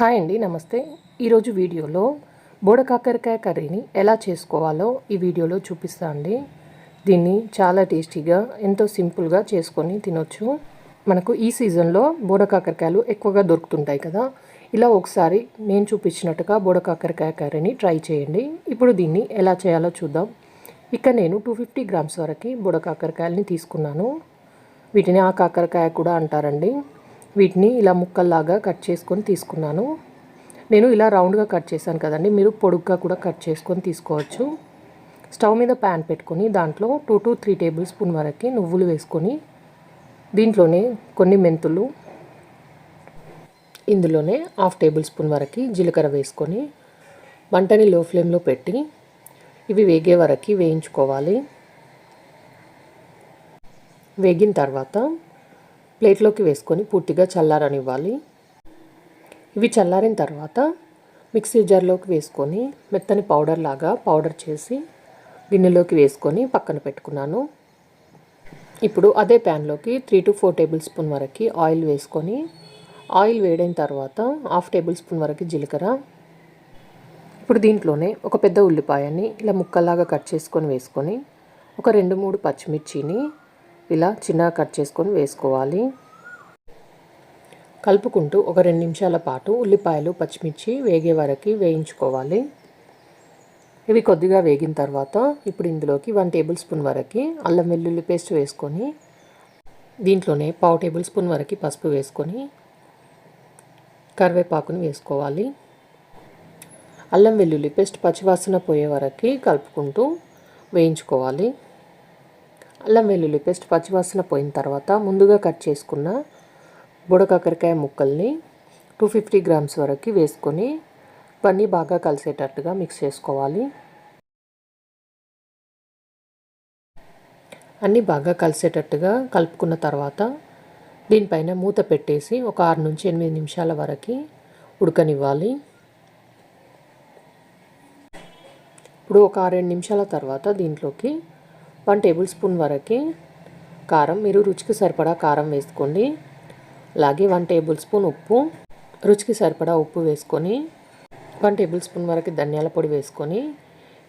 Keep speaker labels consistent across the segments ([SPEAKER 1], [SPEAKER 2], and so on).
[SPEAKER 1] Hi అండి నమస్తే. ఈరోజు వీడియోలో బోడ కాకరకాయ కర్రీని ఎలా చేసుకోవాలో ఈ వీడియోలో చూపిస్తా అండి. దీన్ని చాలా టేస్టీగా ఎంతో సింపుల్గా చేసుకొని తినొచ్చు. మనకు ఈ సీజన్లో బోడ కాకరకాయలు ఎక్కువగా దొరుకుతుంటాయి కదా. ఇలా ఒకసారి నేను చూపించినట్టుగా బోడ కాకరకాయ కర్రీని ట్రై చేయండి. ఇప్పుడు దీన్ని ఎలా చేయాలో చూద్దాం. ఇక్కడ నేను టూ ఫిఫ్టీ గ్రామ్స్ వరకు బుడ కాకరకాయలని తీసుకున్నాను. వీటిని ఆ కాకరకాయ కూడా అంటారండి. వీటిని ఇలా ముక్కల్లాగా కట్ చేసుకొని తీసుకున్నాను. నేను ఇలా రౌండ్గా కట్ చేశాను కదండి. మీరు పొడుగ్గా కూడా కట్ చేసుకొని తీసుకోవచ్చు. స్టవ్ మీద ప్యాన్ పెట్టుకొని దాంట్లో two to three tablespoon వరకు నువ్వులు వేసుకొని దీంట్లోనే కొన్ని మెంతులు ఇందులోనే హాఫ్ టేబుల్ స్పూన్ వరకు జీలకర్ర వేసుకొని మంటని లో ఫ్లేమ్లో పెట్టి ఇవి వేగే వరకు వేయించుకోవాలి. వేగిన తర్వాత ప్లేట్లోకి వేసుకొని పూర్తిగా చల్లారనివ్వాలి. ఇవి చల్లారిన తర్వాత మిక్సీ జార్లోకి వేసుకొని మెత్తని పౌడర్ లాగా పౌడర్ చేసి గిన్నెలోకి వేసుకొని పక్కన పెట్టుకున్నాను. ఇప్పుడు అదే ప్యాన్లోకి three to four tablespoon వరకు ఆయిల్ వేసుకొని ఆయిల్ వేడైన తర్వాత హాఫ్ టేబుల్ స్పూన్ వరకు జీలకర్ర. ఇప్పుడు దీంట్లోనే ఒక పెద్ద ఉల్లిపాయని ఇలా ముక్కలాగా కట్ చేసుకొని వేసుకొని ఒక రెండు మూడు పచ్చిమిర్చిని ఇలా చిన్నగా కట్ చేసుకొని వేసుకోవాలి. కలుపుకుంటూ ఒక రెండు నిమిషాల పాటు ఉల్లిపాయలు పచ్చిమిర్చి వేగే వరకు వేయించుకోవాలి. ఇవి కొద్దిగా వేగిన తర్వాత ఇప్పుడు ఇందులోకి వన్ టేబుల్ స్పూన్ వరకు అల్లం వెల్లుల్లి పేస్ట్ వేసుకొని దీంట్లోనే పావు టేబుల్ స్పూన్ వరకు పసుపు వేసుకొని కరివేపాకుని వేసుకోవాలి. అల్లం వెల్లుల్లి పేస్ట్ పచ్చివాసన పోయే వరకు కలుపుకుంటూ వేయించుకోవాలి. అల్లం వెల్లుల్లి పేస్ట్ పచ్చివాసన పోయిన తర్వాత ముందుగా కట్ చేసుకున్న బుడకాకరకాయ ముక్కల్ని టూ ఫిఫ్టీ గ్రామ్స్ వరకు వేసుకొని ఇవన్నీ బాగా కలిసేటట్టుగా మిక్స్ చేసుకోవాలి. అన్నీ బాగా కలిసేటట్టుగా కలుపుకున్న తర్వాత దీనిపైన మూత పెట్టేసి ఒక ఆరు నుంచి ఎనిమిది నిమిషాల వరకు ఉడకనివ్వాలి. ఇప్పుడు ఒక ఆరు నిమిషాల తర్వాత దీంట్లోకి వన్ టేబుల్ స్పూన్ వరకు కారం మీరు రుచికి సరిపడా కారం వేసుకోండి. అలాగే వన్ టేబుల్ స్పూన్ ఉప్పు రుచికి సరిపడా ఉప్పు వేసుకొని వన్ టేబుల్ స్పూన్ వరకు ధనియాల పొడి వేసుకొని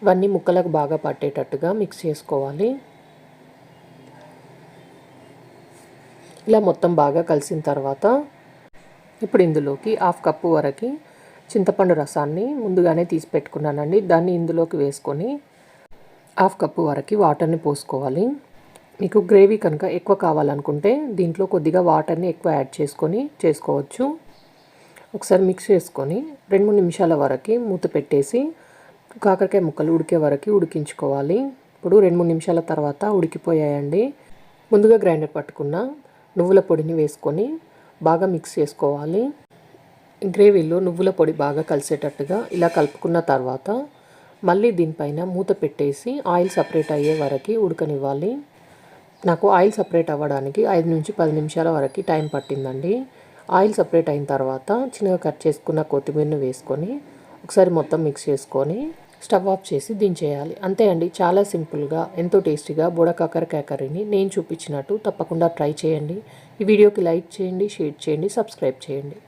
[SPEAKER 1] ఇవన్నీ ముక్కలకు బాగా పట్టేటట్టుగా మిక్స్ చేసుకోవాలి. ఇలా మొత్తం బాగా కలిసిన తర్వాత ఇప్పుడు ఇందులోకి హాఫ్ కప్పు వరకు చింతపండు రసాన్ని ముందుగానే తీసి పెట్టుకున్నానండి. దాన్ని ఇందులోకి వేసుకొని హాఫ్ కప్పు వరకు వాటర్ని పోసుకోవాలి. మీకు గ్రేవీ కనుక ఎక్కువ కావాలనుకుంటే దీంట్లో కొద్దిగా వాటర్ని ఎక్కువ యాడ్ చేసుకొని చేసుకోవచ్చు. ఒకసారి మిక్స్ చేసుకొని రెండు మూడు నిమిషాల వరకు మూత పెట్టేసి కాకరకాయ ముక్కలు ఉడికే వరకు ఉడికించుకోవాలి. ఇప్పుడు రెండు మూడు నిమిషాల తర్వాత ఉడికిపోయాయండి. ముందుగా గ్రైండర్ పట్టుకున్న నువ్వుల పొడిని వేసుకొని బాగా మిక్స్ చేసుకోవాలి. గ్రేవీలో నువ్వుల పొడి బాగా కలిసేటట్టుగా ఇలా కలుపుకున్న తర్వాత మళ్ళీ దీనిపైన మూత పెట్టేసి ఆయిల్ సపరేట్ అయ్యే వరకు ఉడకనివ్వాలి. నాకు ఆయిల్ సపరేట్ అవ్వడానికి ఐదు నుంచి పది నిమిషాల వరకు టైం పట్టిందండి. ఆయిల్ సపరేట్ అయిన తర్వాత చిన్నగా కట్ చేసుకున్న కొత్తిమీరను వేసుకొని ఒకసారి మొత్తం మిక్స్ చేసుకొని స్టవ్ ఆఫ్ చేసి దించేయాలి. అంతే అండి చాలా సింపుల్గా ఎంతో టేస్టీగా బుడకాకరకాయ కర్రీని నేను చూపించినట్టు తప్పకుండా ట్రై చేయండి. ఈ వీడియోకి లైక్ చేయండి షేర్ చేయండి సబ్స్క్రైబ్ చేయండి.